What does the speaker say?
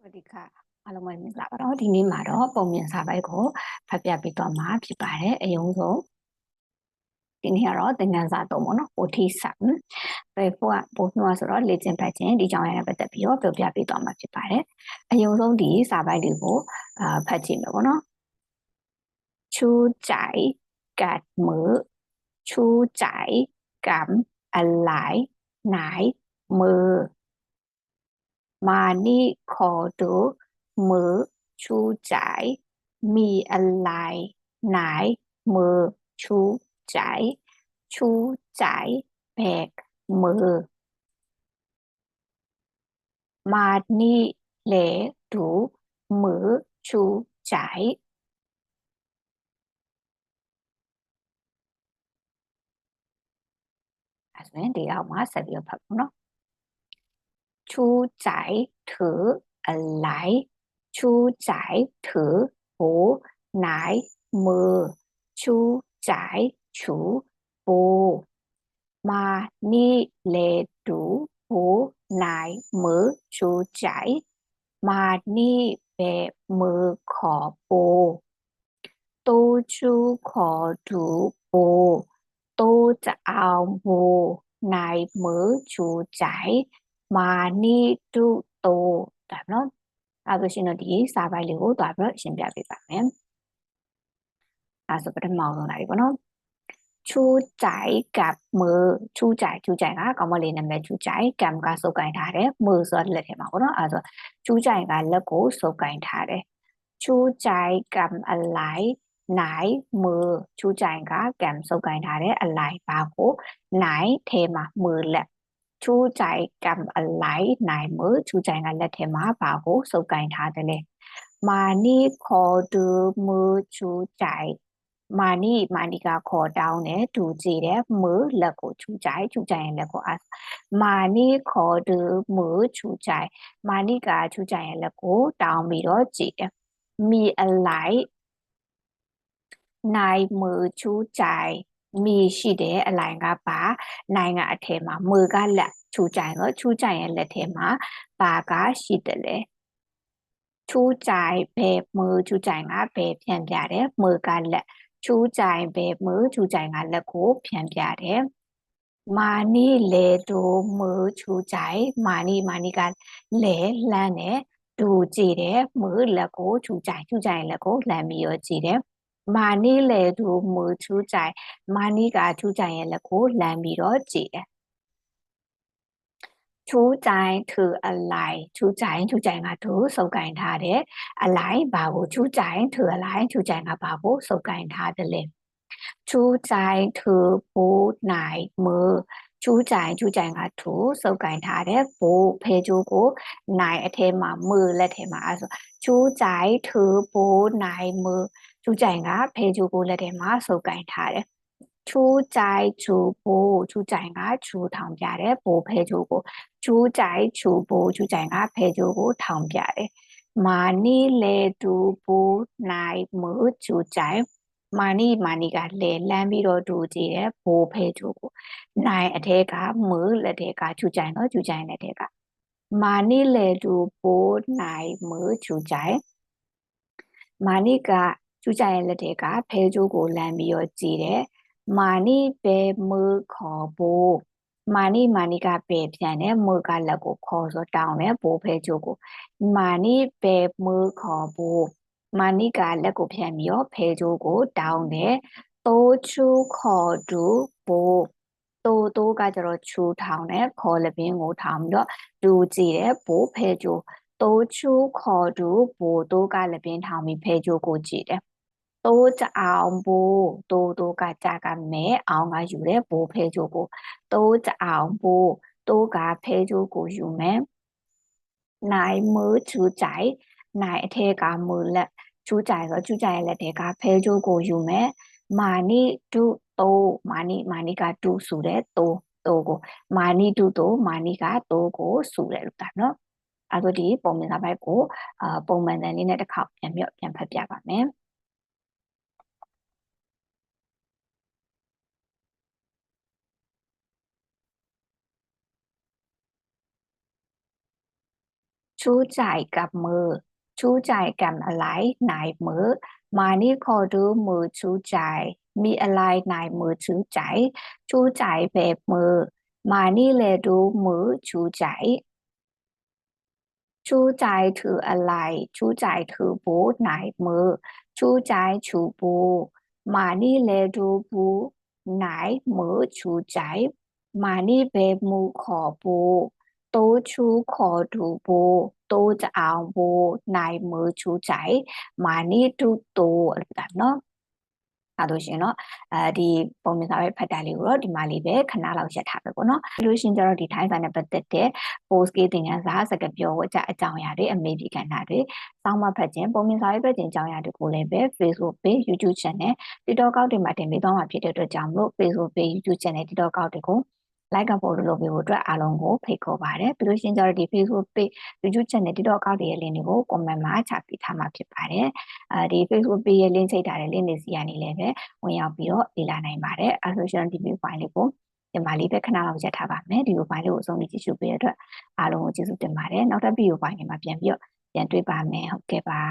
စวัสดีค่ะအားလုံးပဲမင်္ဂလာပါတော့ဒီနေ့မှာတော့ပုံမြင်စာပိုက်ကိုဖတ်ပြပေးသွားမှာဖြစ်ပါတယ်အယုံဆုံးဒီနေ့ကတော့သင်ခန်းစာသုံးပေါ့နော် OT7 ဘယ်ဖို့ကပို့နှွားဆိုတော့လေ့ကျင့်ဖတ်ခြင်းဒီကြောင့်ရတဲ့ပတ်သက်ပြီးတော့ပြောပြပေးသွားမှာဖြစ်ပါတယ်အယုံဆုံးဒီစာပိုက်တွေကိုအာဖတ်ကြည့်မယ်ပေါ့နော်ချူကြိုင်กาดมือชูใจกำอะไร ไหนมือ မာနိခေါ်တုมือชูใจมีอะไรไหนมือชูใจชูใจแบกมือ มานี่เลดูมือชูใจအဲဆိုရင်ဒီအောက်မှာဆက်ပြီးဖတ်ဖို့နော် ชูใจถืออะไรชูใจถือหูไหนมือชูใจชูปูมานี่เลดูหูไหนมือชูใจมานี่เบมือขอปูตูชูขอดูปูตูจะเอาบูในมือชูใจ မာနီတုတိုဒါနော်အဲ့ဒါဆိုရင်တော့ဒီစာပိုက်လေးကိုသွားပြီးတော့ရှင်းပြပေးပါမယ်အဲ့ဆိုပထမဆုံးလာပြီပေါ့နော်ချူကြိုက်ကပ်မေချူကြိုက်ချူကြိုက်ကကောင်းမလေးနာမည်ချူကြိုက်ကမ်ကစုပ်ကင်ထားတယ်မေဆိုတဲ့လက်ထဲမှာပေါ့နော်အဲဆိုချူကြိုက်ကလက်ကိုစုပ်ကင်ထားတယ်ချူကြိုက်ကမ်အလိုက်နိုင်မေချူကြိုက်ကကမ်စုပ်ကင်ထားတယ်အလိုက်ပါကိုနိုင်ထဲမှာမေလက် ချူးကြိုက်ကံအလိုက်နိုင်မှုချူးကြိုင်ကလက်ထဲမှာဘာကိုစုပ်ကင်ထားတယ်လဲမာနီခေါ်တူမှုချူးကြိုက်မာနီမာနီကခေါ်တောင်းတယ်တူကြည့်တယ်မှုလက်ကိုချူးကြိုက်ချူးကြိုင်ရဲ့လက်ကိုအမာနီခေါ်တူမှုချူးကြိုက်မာနီကချူးကြိုင်ရဲ့လက်ကိုတောင်းပြီးတော့ကြည့်တယ်မီအလိုက်နိုင်မှုချူးကြိုက် မီရှိတယ်အလိုင်ကပါနိုင်ကအထဲမှာမွေကလက်ချူကြိုင်ကိုချူကြိုင်ရဲ့လက်ထဲမှာပါကရှိတယ်လေချူကြိုင်ဘယ်မွေချူကြိုင်ကဘယ်ပြန်ပြတယ်မွေကလက်ချူကြိုင်ဘယ်မွေချူကြိုင်ကလက်ကိုပြန်ပြတယ်မာနီလေတို့မွေချူကြိုင်မာနီမာနီကလဲလှမ်းတယ်ဒူကြည့်တယ်မွေလက်ကိုချူကြိုင်ချူကြိုင်လက်ကိုလှမ်းပြီးရောကြည့်တယ် မာနီလေသူမူချူကြိုင်မာနီကချူကြိုင်ရဲ့လက်ကိုလှမ်းပြီးတော့ကြည့်တယ်ချူကြိုင်သူအလိုက်ချူကြိုင်ချူကြိုင်ကသူစုပ်ကင်ထားတယ်အလိုက်ဘာကိုချူကြိုင်သူအလိုက်ချူကြိုင်ကဘာကိုစုပ်ကင်ထားတယ်လဲချူကြိုင်သူဘူနိုင်မူချူကြိုင်ချူကြိုင်ကသူစုပ်ကင်ထားတယ်ဘူဖေကျိုးကိုနိုင်အထဲမှာမူလက်ထဲမှာအဲဆိုချူကြိုင်သူဘူနိုင်မူ ကျူးကြိုင်ကဖေကျူကိုလက်ထဲမှာစုပ်ကင်ထားတယ်ချူးကြိုင်ချူဘိုးချူးကြိုင်ကချူထောင်ပြတယ်ဘိုးဖဲကျိုကိုချူးကြိုင်ချူဘိုးချူးကြိုင်ကဖဲကျိုကိုထောင်ပြတယ်မာနီလေတူဘိုးနိုင်မှုချူးကြိုင်မာနီမာနီကလေလမ်းပြီးတော့တူကြည့်တယ်ဘိုးဖဲကျိုကိုနိုင်အထဲကမူလက်ထဲကချူးကြိုင်တော့ချူးကြိုင်လက်ထဲကမာနီလေတူဘိုးနိုင်မှုချူးကြိုင်မာနီက ကျူးကြရဲ့လက်ထဲကဖဲကျိုးကိုလမ်းပြီးတော့ကြည်တယ်မာနိပဲမူခေါ်ဖို့မာနိမာနိကပဲပြန်တယ်မူကလက်ကိုခေါ်ဆိုတောင်းတယ်ဘိုးဖဲကျိုးကိုမာနိပဲမူခေါ်ဖို့မာနိကလက်ကိုပြန်ပြီးတော့ဖဲကျိုးကိုတောင်းတယ်တိုးချူခေါ်တူဘိုးတိုးတိုးကကျတော့ချူထောင်တယ်ခေါ်လပင်းကိုထောင်ပြီးတော့လူကြည့်တယ်ဘိုးဖဲကျိုးတိုးချူခေါ်တူဘိုးတိုးကလပင်းထောင်ပြီးဖဲကျိုးကိုကြည့်တယ် တိုးကြအောင်ဘိုးတိုးတိုးကကြကမဲအောင်ကယူတယ်ဘိုးဖဲချိုကိုတိုးကြအောင်ဘိုးတိုးကဖဲချိုကိုယူမယ်နိုင်မူချူကြိုင်နိုင်အထက်ကမူလက်ချူကြိုင်ဆိုချူကြိုင်ရဲ့လက်ထဲကဖဲချိုကိုယူမယ်မာနိတုတိုးမာနိမာနိကတုဆိုတဲ့တိုးတိုးကိုမာနိတုတိုးမာနိကတိုးကိုဆိုတယ်လို့တာနော်အဲဒါဒီပုံမှန်စာပိုက်ကိုအာပုံမှန်တန်လေးနဲ့တစ်ခေါက်ပြန်ပြပြန်ဖတ်ပြပါမယ် ชูใจกับมือ ชูใจกับอะไรในมือ มานี่ขอดูมือชูใจมีอะไรในมือชูใจชูใจแบบมือ มานี่เลยดูมือชูใจชูใจถืออะไร ชูใจถือบูไหนมือ ชูใจชูบู มานี่เลยดูบูไหนมือชูใจมานี่แบบมือขอบู โตะชูขอดูบูโตะจะเอาบูในมือชูใจ မာနီတုတိုအဲ့ဒါเนาะအဲဒါရှင်เนาะအဲဒီပုံမြင်စာပဲဖတ်တာလေးကိုတော့ဒီမှာလေးပဲခဏလောက်ရက်ထားပဲပေါ့နော်ပြီးလို့ရှင်ကျတော့ဒီထိုင်းစာနဲ့ပတ်သက်တဲ့ post ကေးသင်ခန်းစာစကားပြောဝကြအကြောင်းအရာတွေအမေဒီကဏ္ဍတွေစောင်းမဖတ်ခြင်းပုံမြင်စာပဲဖတ်ခြင်းအကြောင်းအရာတွေကိုလည်းပဲ Facebook page YouTube channel TikTok ကောက်တွေမှာတင်ပေးသွားမှာဖြစ်တဲ့အတွက်ကြောင့်မလို့ Facebook page YouTube channel TikTok ကောက်တွေကို like က follow လုပ်ပေးဖို့အတွက်အားလုံးကိုဖိတ်ခေါ်ပါတယ်ပြီးလို့ရှင်ကျတော့ဒီ Facebook page YouTube channel TikTok ကောက်တွေရဲ့ link တွေကို comment မှာချပေးထားမှာဖြစ်ပါတယ်အဲဒီ Facebook page ရဲ့ link ချိန်ထားတဲ့ link တွေစီကနေလည်းပဲဝင်ရောက်ပြီးတော့လေ့လာနိုင်ပါတယ်အဲဆိုရှင်ဒီ video file လေးကိုဒီမှာလေးပဲခဏလောက်ရက်ထားပါမယ်ဒီ video file လေးကိုအဆုံးထိကြည့်ရှုပေးတဲ့အတွက်အားလုံးကိုကျေးဇူးတင်ပါတယ်နောက်ထပ် video file တွေမှာပြန်ပြီးတော့ပြန်တွေ့ပါမယ်ဟုတ်ကဲ့ပါ